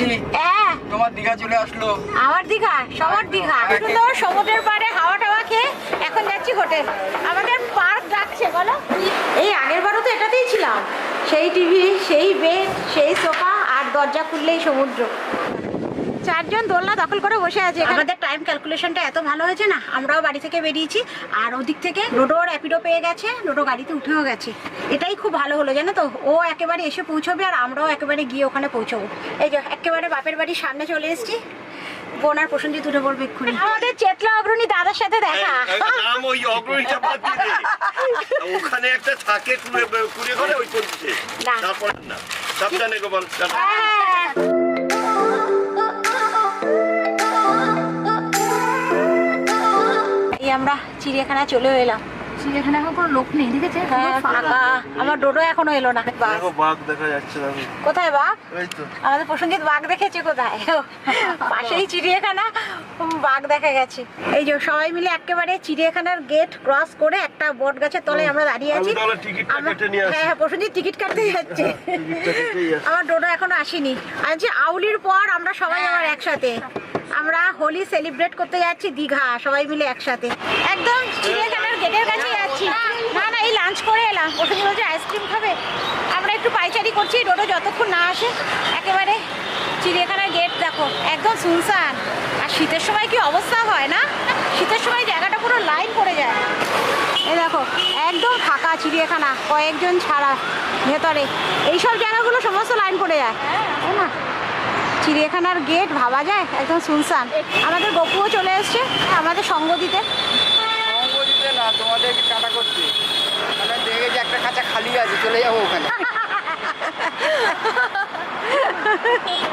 বৌদি হ্যাঁ। তোমার দীঘা চলে আসলো। আমার দীঘা? সবার দীঘা। সুন্দর সমুদ্রের পাড়ে হাওয়া টাওয়া খেয়ে এখন যাচ্ছি হোটেল। আমাদের পার্ক ডাকছে বলো। এই আগের বারও তো এটাতেই ছিলাম। সেই টিভি সেই বেড সেই সোফা আর দরজা খুললেই সমুদ্র। চারজন দোলনা দখল করে বসে আছে আমাদের টাইম ক্যালকুলেশনটা এত ভালো হয়েছে না আমরাও বাড়ি থেকে বেরিয়েছি আর ওদিক থেকে লোডো র্যাপিডো পেয়ে গেছে লোডো গাড়িতে উঠেও গেছে। এটাই খুব ভালো হলো জানো তো? ও একেবারে এসে পৌঁছবে আর আমরাও একেবারে গিয়ে ওখানে পৌঁছবো। এই যে একেবারে বাপের বাড়ির সামনে চলে এসেছি। পড়বে এক্ষুনি। আমাদের চেতলা অগ্রণী দাদার সাথে দেখা। এই, এই, নাম ওই অগ্রণীটা বাদ দিয়ে ওখানে একটা থাকে কুড়ে কুড়ে ঘরে ওই চলছে। না। না। সাবধানে গোপাল চিড়িয়াখানা চলে এলাম। চিড়িয়াখানা এখন কোনো লোক নেই দেখেছে হ্যাঁ আমার ডোডো এখনও এলো না। বাঘ দেখা যাচ্ছে কোথায় বাঘ? আমাদের বাঘ দেখেছে কোথায়? পাশেই চিড়িয়াখানা বাঘ দেখা গেছে। এই যে সবাই মিলে একেবারে চিড়িয়াখানার গেট ক্রস করে একটা বট গাছের তলায় আমরা দাঁড়িয়ে আছি। হ্যাঁ হ্যাঁ টিকিট কাটতে যাচ্ছে। টিকিটটা কেটেই আসি। আমার ডোডো এখনও আসেনি। আজ আউলির পর আমরা সবাই আবার একসাথে। আমরা হোলি সেলিব্রেট করতে যাচ্ছি দীঘা সবাই মিলে একসাথে। একদম চিড়িয়াখানার গেটের কাছে যাচ্ছি না না এই এলাম ওখানে বলছে আইসক্রিম খাবে। আমরা একটু পাইচারি করছি ডোডো যতক্ষণ না আসে, একেবারে চিড়িয়াখানার গেট দেখো, একদম শুনশান। আর শীতের সময় কি অবস্থা হয় না? শীতের সময় জায়গাটা পুরো লাইন পড়ে যায়। এই দেখো, একদম ফাঁকা চিড়িয়াখানা, কয়েকজন ছাড়া ভেতরে। এইসব জায়গাগুলো সমস্ত লাইন পড়ে যায়, তাই না? চিড়িয়াখানার গেট ভাবা যায়, একদম শুনশান। আমাদের গপুও চলে এসছে, আমাদের সঙ্গ দিতে। না, তোমাদেরকে টাটা করতে মানে দেখে যে একটা খাঁচা খালি আছে চলে যাব ওখানে।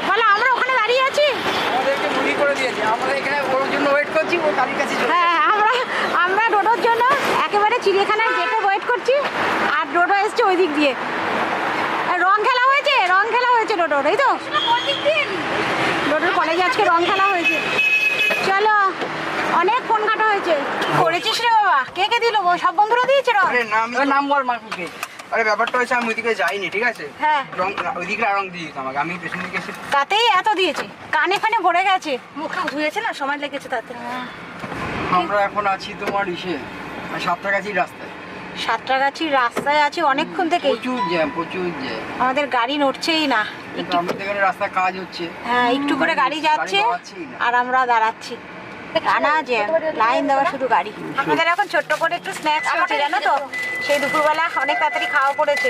বলে আমরা ওখানে দাঁড়িয়ে আছি? আমাদেরকে মুড়ি করে দিয়েছে। আমরা এখানে ওর জন্য ওয়েট করছি ও কালির কাছে হ্যাঁ আমরা আমরা ডোডোর জন্য একেবারে চিড়িয়াখানার গেটে ওয়েট করছি আর ডোডো এসছে ওই দিক দিয়ে। রং খেলা হয়েছে রং খেলা হয়েছে ডোডোর এই তো? ডোডোর কলেজে আজকে রং খেলা হয়েছে। চলো অনেক ফোন ঘাটা হয়েছে। করেছিস রে বাবা? কে কে দিল? সব বন্ধুরা দিয়েছে নাম নাম বল মাকুকে আরে ব্যাপারটা হচ্ছে আমি ওইদিকে যাইনি ঠিক আছে? হ্যাঁ। রং ওইদিকে রং দিয়ে দিত আমাকে আমি পেছন দিকে এসে তাতেই এত দিয়েছে। কানে ফানে ভরে গেছে। মুখে ধুয়েছে না সময় লেগেছে তাতে। আমরা এখন আছি তোমার ইসে মানে সাতটাগাছির রাস্তায়। সাতটাগাছির রাস্তায় আছি অনেকক্ষণ থেকে প্রচুর জ্যাম প্রচুর জ্যাম। আমাদের গাড়ি নড়ছেই না। কিন্তু আমাদের এখানে রাস্তায় কাজ হচ্ছে। হ্যাঁ একটু করে গাড়ি যাচ্ছে আর আমরা দাঁড়াচ্ছি। টানা জ্যাম লাইন দেওয়া শুধু গাড়ি। আমাদের এখন ছোট্ট করে একটু স্ন্যাক্স চলছে জানো তো? সেই দুপুরবেলা অনেক তাড়াতাড়ি খাওয়া পড়েছে।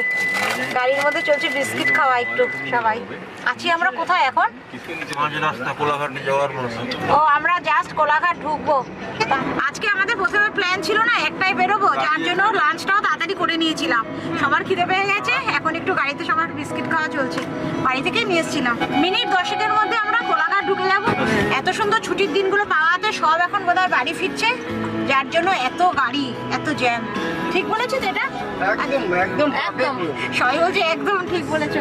গাড়ির মধ্যে চলছে বিস্কিট খাওয়া একটু সবাই। আছি আমরা কোথায় এখন? ও আমরা জাস্ট কোলাঘাট ঢুকবো। আজকে আমাদের প্রথমে প্ল্যান ছিল না একটাই বেরোবো যার জন্য লাঞ্চটাও তাড়াতাড়ি করে নিয়েছিলাম। সবার খিদে পেয়ে গেছে এখন একটু গাড়িতে সবার বিস্কিট খাওয়া চলছে। বাড়ি থেকেই নিয়ে এসেছিলাম। মিনিট দশেকের মধ্যে আমরা কোলাঘাট ঢুকে যাব। এত সুন্দর ছুটির দিনগুলো পাওয়াতে সব এখন বোধহয় বাড়ি ফিরছে। যার জন্য এত গাড়ি এত জ্যাম ঠিক বলেছ তো এটা? একদম একদম একদম। সবাই বলছে একদম ঠিক বলেছ।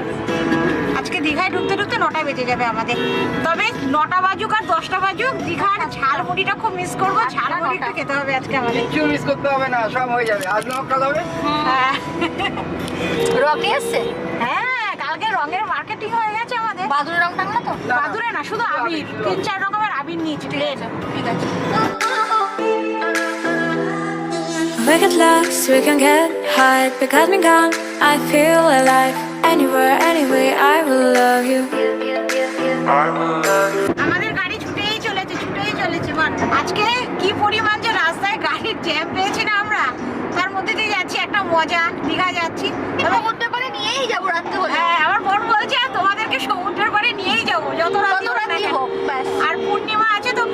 আজকে দীঘায় ঢুকতে ঢুকতে নটা বেজে যাবে আমাদের। তবে নটা বাজুক আর দশটা বাজুক দীঘার ঝালমুড়িটা খুব মিস করব। ঝালমুড়ি একটু খেতে হবে আজকে আমাদের। কিছু মিস করতে হবে না সব হয়ে যাবে। আজ নক কাল হবে? হ্যাঁ। রকি এসছে? হ্যাঁ কালকে রঙের মার্কেটিং হয়ে গেছে আমাদের। বাদুরের রং টাঙলো তো? বাদুরে না শুধু আবির। তিন চার রকমের আবির নিয়েছি প্লেন ঠিক আছে। We get lost, we can get high because me gone. I feel alive. Anywhere, anyway, I will love you. আমাদের গাড়ি ছুটেই চলেছে ছুটেই চলেছে আজকে কি পরিমাণ যে রাস্তায় গাড়ির জ্যাম পেয়েছি না আমরা তার মধ্যে দিয়ে যাচ্ছি একটা মজা দীঘা যাচ্ছি তবে সমুদ্রে করে নিয়েই যাব রাত্রে হ্যাঁ আমার বোন বলছে তোমাদেরকে সমুদ্রের পাড়ে নিয়েই যাব যত রাতি হোক না রাতই কেন। হোক, ব্যাস। আর পূর্ণিমা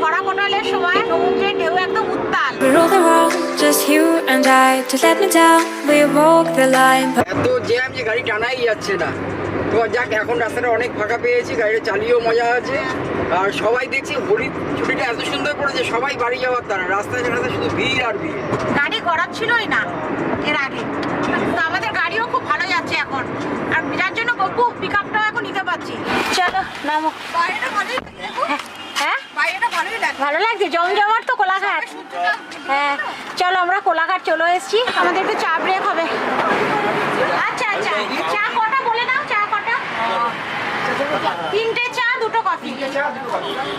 ভরা কোটালের সময় সমুদ্রের ঢেউ একদম উত্তাল। Just you and I. Just let me down, we walk the line. এত জ্যাম যে গাড়ি টানাই যাচ্ছে না। তো যাক এখন রাস্তাটা অনেক ফাঁকা পেয়েছি গাড়িটা চালিয়েও মজা আছে আর সবাই দেখছি হরি ছুটিটা এত সুন্দর করেছে সবাই বাড়ি যাওয়ার তারা। রাস্তায় রাস্তায় শুধু ভিড় আর ভিড়। গাড়ি গড়াত ছিলই না এর আগে। তো আমাদের গাড়িও খুব ভালো যাচ্ছে এখন। আর যার জন্য গপু পিক আপটাও এখন নিতে পারছি। চলো নামো। বাইরেটা ভালোই। হ্যাঁ? বাইরেটা ভালোই লাগে। ভালো লাগছে? জমজমাট তো কোলাঘাট। হ্যাঁ। চলো আমরা কোলাঘাট চলে এসেছি। আমাদের একটু চা ব্রেক হবে। আচ্ছা আচ্ছা। চা কটা? বলে নাও চা কটা? তিনটে চা দুটো কফি।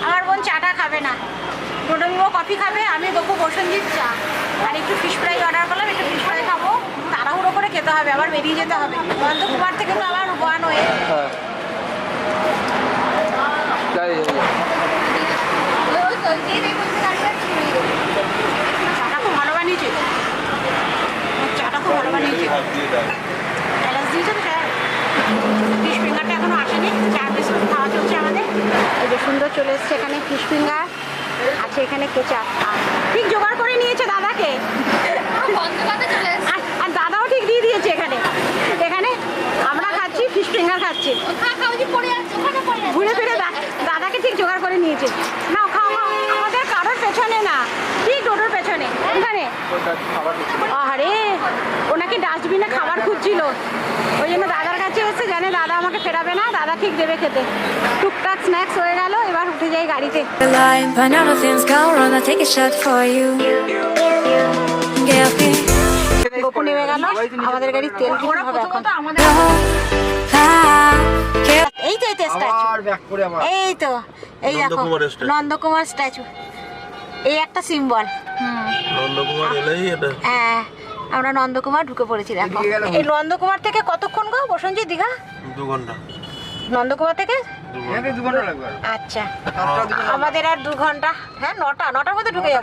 আমার বোন চাটা খাবে না। টোটমিও কফি খাবে আমি দেবো বসঞ্জিত চা। আর একটু ফিশ ফ্রাই অর্ডার করলাম একটু ফিশ ফ্রাই খাব। তাড়াহুড়ো করে খেতে হবে আবার বেরিয়ে যেতে হবে। নন্দকুমার থেকে তো আবার ওয়ান হয়ে হ্যাঁ যাই যাই ওই তো, দিয়ে দিয়ে বলছে গাড়ি যাচ্ছে। চাটা খুব ভালো বানিয়েছে। চাটা খুব ভালো বানিয়েছে। এলাচ দিয়েছে তো স্যার ফিশ ফিঙ্গারটা এখনও আসেনি। চা বিস্কুট খাওয়া চলছে আমাদের। এই যে সুন্দর চলে এসছে এখানে ফিশ ফিঙ্গার। আছে এখানে কেচাপ। ঠিক জোগাড় করে নিয়েছে দাদাকে। আর দাদাও ঠিক দিয়ে দিয়েছে এখানে। এখানে আমরা খাচ্ছি ফিশ ফিঙ্গার খাচ্ছি। ঘুরে ফিরে দাদাকে ঠিক জোগাড় করে নিয়েছে। না পেছনে না? ঠিক টোটোর পেছনে? এখানে আরে ওনাকে ডাস্টবিনে খাবার খুঁজছিল। ওই জন্য দাদার কাছে এসে জানে দাদা আমাকে ফেরাবে না দাদা ঠিক দেবে খেতে। টুকটাক স্ন্যাক্স হয়ে গেল এবার উঠে যাই গাড়িতে। গপু নেমে গেল আমাদের গাড়ির তেল কিনতে এখন। এই তো এই তো স্ট্যাচু। এই তো এই দেখো নন্দকুমার স্ট্যাচু এই একটা সিম্বল নন্দকুমার হ্যাঁ আমরা নন্দকুমার ঢুকে পড়েছি দেখো। এই নন্দকুমার থেকে কতক্ষণ গো বসঞ্জি দীঘা? দু ঘণ্টা। নন্দকুমার থেকে? এখান থেকে দু ঘণ্টা লাগবে। আর। আচ্ছা আমাদের আর দু ঘণ্টা। হ্যাঁ নটা নটার মধ্যে ঢুকে যাব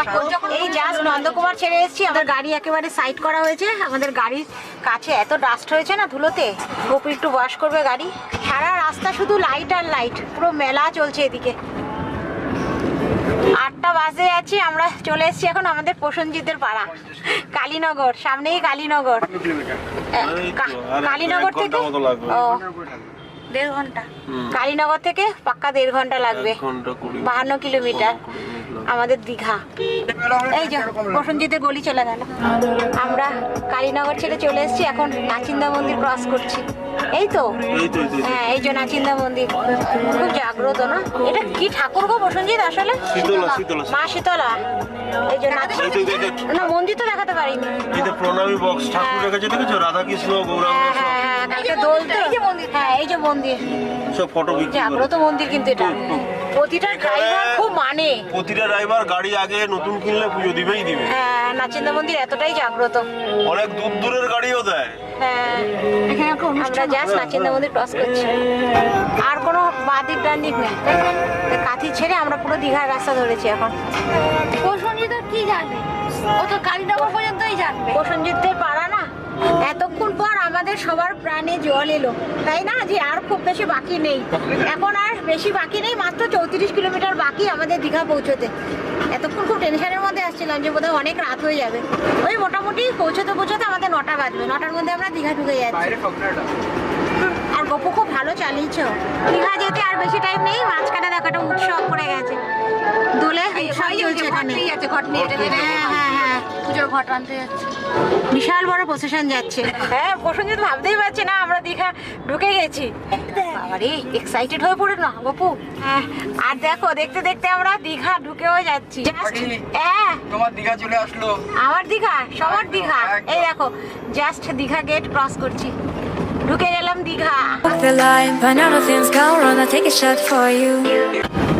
এই জাস্ট নন্দকুমার ছেড়ে এসেছি আমাদের গাড়ি একেবারে সাইড করা হয়েছে। আমাদের গাড়ির কাছে এত ডাস্ট হয়েছে না ধুলোতে। গোপু একটু ওয়াশ করবে গাড়ি। সারা রাস্তা শুধু লাইট আর লাইট পুরো মেলা চলছে এদিকে। বাজে আছি আমরা চলে এসেছি এখন আমাদের প্রসেনজিতের পাড়া। কালীনগর সামনেই কালীনগর। কালীনগর থেকে ও দেড় ঘণ্টা। কালীনগর থেকে পাক্কা দেড় ঘণ্টা লাগবে। বাহান্ন কিলোমিটার। আমাদের দীঘা। এই যে বসন্তজিতের গলি চলে গেল। আমরা কালীনগর ছেড়ে চলে এসেছি এখন নাচিন্দা মন্দির ক্রস করছি। এই তো? এই এই এই। হ্যাঁ এই যে নাচিন্দা মন্দির। খুব জাগ্রত না? এটা কি ঠাকুর গো বসন্তজিৎ আসলে? শীতলা শীতলা। মা শীতলা। এই যে এই এই এই। না মন্দির তো দেখাতে পারিনি। এই যে প্রণামী বক্স ঠাকুর রেখেছে দেখেছ? রাধাকৃষ্ণ গৌরাঙ্গ হ্যাঁ হ্যাঁ হ্যাঁ কালকে দোল তো। হ্যাঁ এই যে মন্দির। সব ফটো জাগ্রত মন্দির কিন্তু এটা। প্রতিটা ড্রাইভার খুব মানে। প্রতিটা ড্রাইভার গাড়ি আগে নতুন কিনলে পুজো দিবেই দিবে। হ্যাঁ নাচিন্দা মন্দির এতটাই জাগ্রত। অনেক দূর দূরের গাড়িও দেয়। হ্যাঁ আমরা জাস্ট নাচিন্দা মন্দির ক্রস করছি। আর কোনো বাদিক ডান্দিক নেই এই কাঁথি ছেড়ে আমরা পুরো দীঘার রাস্তা ধরেছি এখন। প্রসঞ্জিত কি জানবে? ও তো কালীনগর পর্যন্তই জানবে। প্রসঞ্জিতদের পাড়া না? এতক্ষণ পর আমাদের সবার প্রাণে জল এলো তাই না? যে আর খুব বেশি বাকি নেই। এখন আর বেশি বাকি নেই মাত্র চৌত্রিশ কিলোমিটার বাকি আমাদের দীঘা পৌঁছতে। এতক্ষণ খুব টেনশনের মধ্যে আসছিলাম যে বোধহয় অনেক রাত হয়ে যাবে। ওই মোটামুটি পৌঁছতে পৌঁছতে আমাদের নটা বাজবে। নটার মধ্যে আমরা দীঘা ঢুকে যাচ্ছি। আর গপু খুব ভালো চালিয়েছো। দীঘা যেতে আর বেশি টাইম নেই মাঝখানে দেখো একটা উৎসব পড়ে গেছে। দোলে উৎসব চলছে এখানে। হ্যাঁ হ্যাঁ। পুজোর ঘট আনতে যাচ্ছে। বিশাল বড় প্রসেশন যাচ্ছে। হ্যাঁ প্রসঙ্গে ভাবতেই পারছি না আমরা দীঘা ঢুকে গেছি। বাবারে এক্সাইটেড হয়ে পড়ে না গপু? হ্যাঁ। আর দেখো দেখতে দেখতে আমরা দীঘা ঢুকেও যাচ্ছি। হ্যাঁ। তোমার দীঘা চলে আসলো। আমার দীঘা সবার দীঘা। এই দেখো জাস্ট দীঘা গেট ক্রস করছি। ঢুকে গেলাম দীঘা.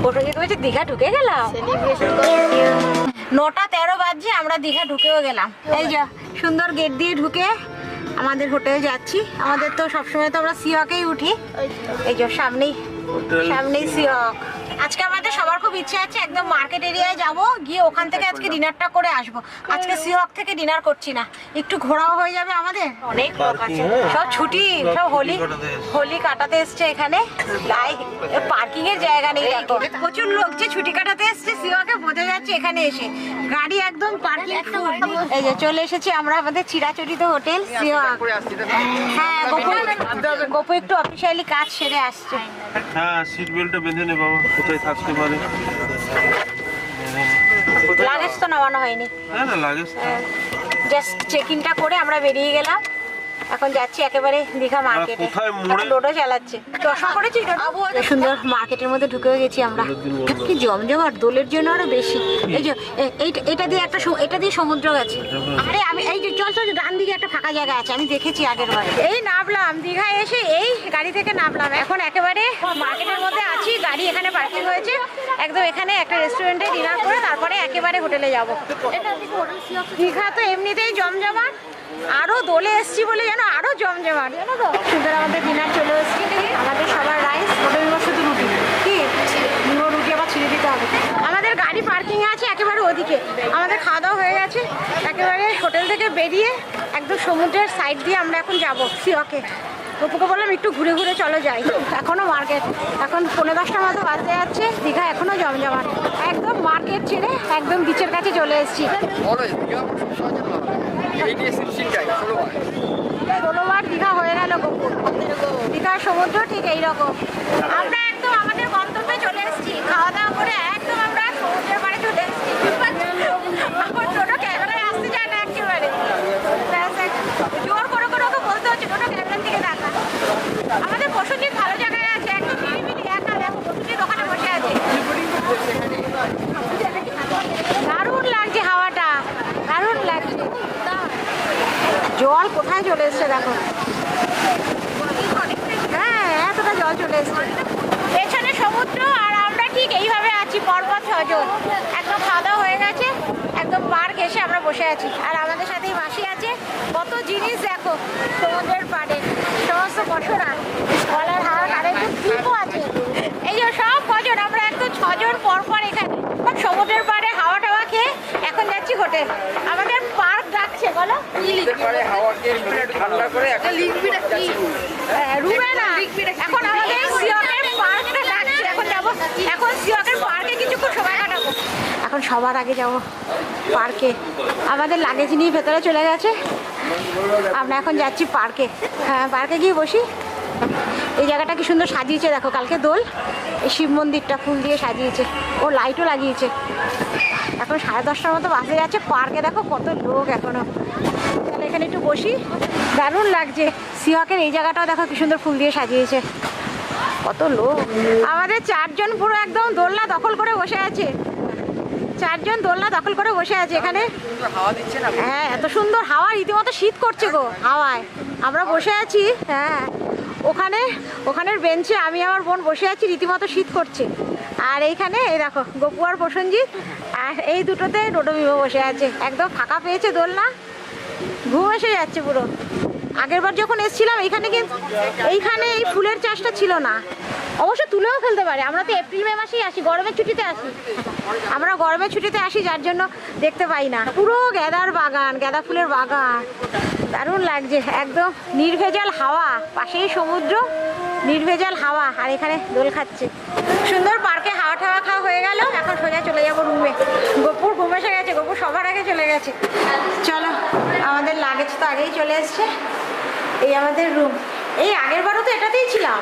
প্রসঙ্গে বলছি দীঘা ঢুকে গেলাম। নটা তেরো বাজছে আমরা দীঘা ঢুকেও গেলাম। এই যে সুন্দর গেট দিয়ে ঢুকে আমাদের হোটেল যাচ্ছি। আমাদের তো সবসময় তো আমরা সিওয়াকেই উঠি। এই যে সামনেই সামনেই সিওক আজকে আমাদের সবার খুব ইচ্ছে আছে একদম মার্কেট এরিয়ায় যাব গিয়ে ওখান থেকে আজকে ডিনারটা করে আসব। আজকে সিওক থেকে ডিনার করছি না। একটু ঘোরাও হয়ে যাবে আমাদের। অনেক লোক আছে। সব ছুটি সব হোলি হোলি কাটাতে এসছে এখানে। পার্কিং এর জায়গা নেই দেখো। প্রচুর লোক যে ছুটি কাটাতে এসছে সিওকে বোঝা যাচ্ছে এখানে এসে। গাড়ি একদম পার্কিং এই যে চলে এসেছি আমরা আমাদের চিরাচরিত হোটেল সিওয়াক হ্যাঁ গোপু গোপু একটু অফিসিয়ালি কাজ সেরে আসছে। হ্যাঁ সিট বেল্টটা বেঁধে নে বাবা। কোথায় থাকতে পারে? লাগেজ তো নামানো হয়নি। হ্যাঁ না লাগে জাস্ট চেক ইনটা করে আমরা বেরিয়ে গেলাম। এখন যাচ্ছি একেবারে দীঘা মার্কেটে কোথায় মোড়ে? টোটো চালাচ্ছে চশমা করেছি সুন্দর মার্কেটের মধ্যে ঢুকেও গেছি আমরা। কি জমজমাট দোলের জন্য আরও বেশি। এই যে এইটা- এটা দিয়ে একটা এটা দিয়ে সমুদ্র গেছে। আরে আমি এই যে চল চল ডান দিকে একটা ফাঁকা জায়গা আছে আমি দেখেছি আগের বার। এই নামলাম দীঘায় এসে এই গাড়ি থেকে নামলাম। এখন একেবারে মার্কেটের মধ্যে আছি গাড়ি এখানে পার্কিং হয়েছে। একদম এখানে একটা রেস্টুরেন্টে ডিনার করে তারপরে একেবারে হোটেলে যাব। দীঘা তো এমনিতেই জমজমাট। আরও দোলে এসছি বলে যেন আরও জমজমাট, জানো তো? সুন্দর আমাদের ডিনার চলে এসছি। আমাদের সবার রাইস শুধু রুটি। কি? রুটি আবার ছিঁড়ে দিতে হবে। আমাদের গাড়ি পার্কিং আছে একেবারে ওদিকে। আমাদের খাওয়া দাওয়া হয়ে গেছে। একেবারে হোটেল থেকে বেরিয়ে একদম সমুদ্রের সাইড দিয়ে আমরা এখন যাব। সিওকে গপুকে বললাম, একটু ঘুরে ঘুরে চলো যাই। এখনও মার্কেট এখন পনেরো দশটার মতো বাজতে যাচ্ছে। দীঘা এখনও জমজমাট। একদম মার্কেট ছেড়ে একদম বিচের কাছে চলে এসেছি। ষোলোবার দীঘা হয়ে গেল দীঘার সমুদ্র ঠিক এইরকম। আমরা একদম আমাদের গন্তব্যে চলে এসেছি। খাওয়া দাওয়া করে একদম আমরা সমুদ্রের পাড়ে চলে এসেছি এখন টোটো ক্যামেরায় আসতে চায় না একেবারে ব্যাস, এক- জোর করে করে ওকে বলতে হচ্ছে টোটো ক্যামেরার দিকে দেখা আমাদের বসুজিৎ ভালো জায়গায় আছে একদম মিলিমিলি একা দেখো বসুজিৎ ওখানে বসে আছে দারুণ লাগছে হাওয়াটা দারুণ লাগছে জল কোথায় চলে এসছে, দেখো। হ্যাঁ এতটা জল চলে এসছে। পেছনে সমুদ্র আর আমরা ঠিক এইভাবে আছি পরপর ছজন। একদম খাওয়া হয়ে গেছে, একদম পার্ক এসে আমরা বসে আছি। আর আমাদের সাথেই মাসি আছে। কত জিনিস দেখো, সমুদ্রের পাড়ে। সমস্ত পশরা একটু দ্বীপও আছে। এই যে সব কজন, আমরা একদম ছজন পরপর এখানে। সমুদ্রের পাড়ে হোটেল আমাদের পার্ক ডাকছে বলো। ঠান্ডা করে একটা হ্যাঁ, রুমে না। এখন আমাদের সিয়কের পার্কটা ডাকছে। এখন যাব এখন সিয়কের পার্কে কিছুক্ষণ সময় কাটাবো। এখন সবার আগে যাব পার্কে। আমাদের লাগেজ নিয়ে ভেতরে চলে গেছে। আমরা এখন যাচ্ছি পার্কে। হ্যাঁ পার্কে গিয়ে বসি। এই জায়গাটা কি সুন্দর সাজিয়েছে, দেখো কালকে দোল। এই শিব মন্দিরটা ফুল দিয়ে সাজিয়েছে। ও লাইটও লাগিয়েছে। এখন সাড়ে দশটার মতো বাসে যাচ্ছে, পার্কে দেখো কত লোক এখনও। তাহলে এখানে একটু বসি। দারুণ লাগছে। সিহকের এই জায়গাটাও দেখো কি সুন্দর ফুল দিয়ে সাজিয়েছে। কত লোক। আমাদের চারজন পুরো একদম দোলনা দখল করে বসে আছে। চারজন দোলনা দখল করে বসে আছে এখানে। হ্যাঁ এত সুন্দর হাওয়া, রীতিমতো শীত করছে গো, হাওয়ায়। আমরা বসে আছি হ্যাঁ। ওখানে, ওখানের বেঞ্চে আমি আমার বোন বসে আছি, রীতিমতো শীত করছে। আর এইখানে, এই দেখো, গপু আর প্রসঞ্জিৎ আর এই দুটোতে ডোডোমিমো বসে আছে। একদম ফাঁকা পেয়েছে দোলনা। ঘুম এসে যাচ্ছে পুরো। আগের বার যখন এসেছিলাম এইখানে কিন্তু এইখানে এই ফুলের চাষটা ছিল না। অবশ্য তুলেও ফেলতে পারে। আমরা তো এপ্রিল, মে মাসেই আসি, গরমের ছুটিতে আসি। আমরা গরমের ছুটিতে আসি, যার জন্য দেখতে পাই না। পুরো গ্যাদার বাগান গ্যাদা ফুলের বাগান। দারুণ লাগছে। একদম নির্ভেজাল হাওয়া। পাশেই সমুদ্র, নির্ভেজাল হাওয়া। আর এখানে দোল খাচ্ছে। সুন্দর পার্কে হাওয়া ঠাওয়া খাওয়া হয়ে গেল। এখন সোজা চলে যাব রুমে গোপুর ঘুম এসে গেছে গোপুর সবার আগে চলে গেছে। চলো আমাদের লাগেজ তো আগেই চলে এসছে। এই আমাদের রুম এই আগের বারও তো এটাতেই ছিলাম।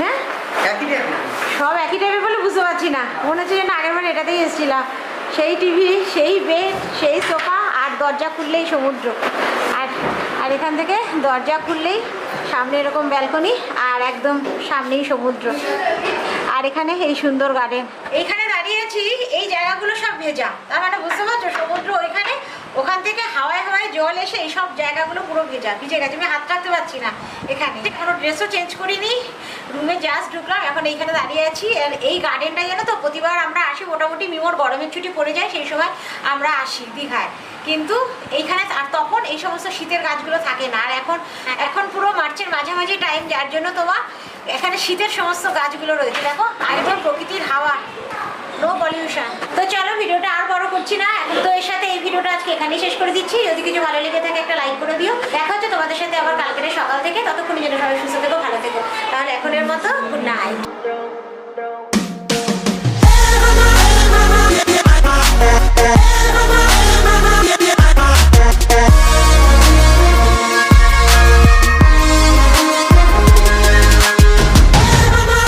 হ্যাঁ? সব একই টাইপের বলে বুঝতে পারছি না। মনে হচ্ছে যেন আগের বার এটাতেই এসেছিলাম। সেই টিভি সেই বেড সেই সোফা আর দরজা খুললেই সমুদ্র। আর আর এখান থেকে দরজা খুললেই সামনে এরকম ব্যালকনি আর একদম সামনেই সমুদ্র। এখানে এই সুন্দর গার্ডেন এইখানে দাঁড়িয়ে আছি এই জায়গাগুলো সব ভেজা। তার মানে বুঝতে পারছ সমুদ্র ওইখানে ওখান থেকে হাওয়ায় হাওয়ায় জল এসে এই সব জায়গাগুলো পুরো ভেজা। ভিজে গেছে আমি হাত রাখতে পারছি না এখানে। কোনো ড্রেসও চেঞ্জ করিনি রুমে জাস্ট ঢুকলাম এখন এইখানে দাঁড়িয়ে আছি। আর এই গার্ডেনটা জানো তো প্রতিবার আমরা আসি মোটামুটি মিমোর গরমের ছুটি পড়ে যায় সেই সময় আমরা আসি দীঘায়। কিন্তু এইখানে আর তখন এই সমস্ত শীতের গাছগুলো থাকে না। আর এখন এখন পুরো মার্চের মাঝামাঝি টাইম যার জন্য তোমার এখানে শীতের সমস্ত গাছগুলো রয়েছে। দেখো একদম প্রকৃতির হাওয়া। নো পলিউশন তো চলো, ভিডিওটা আর বড় করছি না। এখন তো এর সাথে এই ভিডিওটা আজকে এখানেই শেষ করে দিচ্ছি। যদি কিছু ভালো লেগে থাকে, একটা লাইক করে দিও। দেখা হচ্ছে তোমাদের সাথে আবার কালকের সকাল থেকে। ততক্ষণ যেন সবাই সুস্থ থেকো, ভালো থেকো। তাহলে এখনের মতো গুড নাইট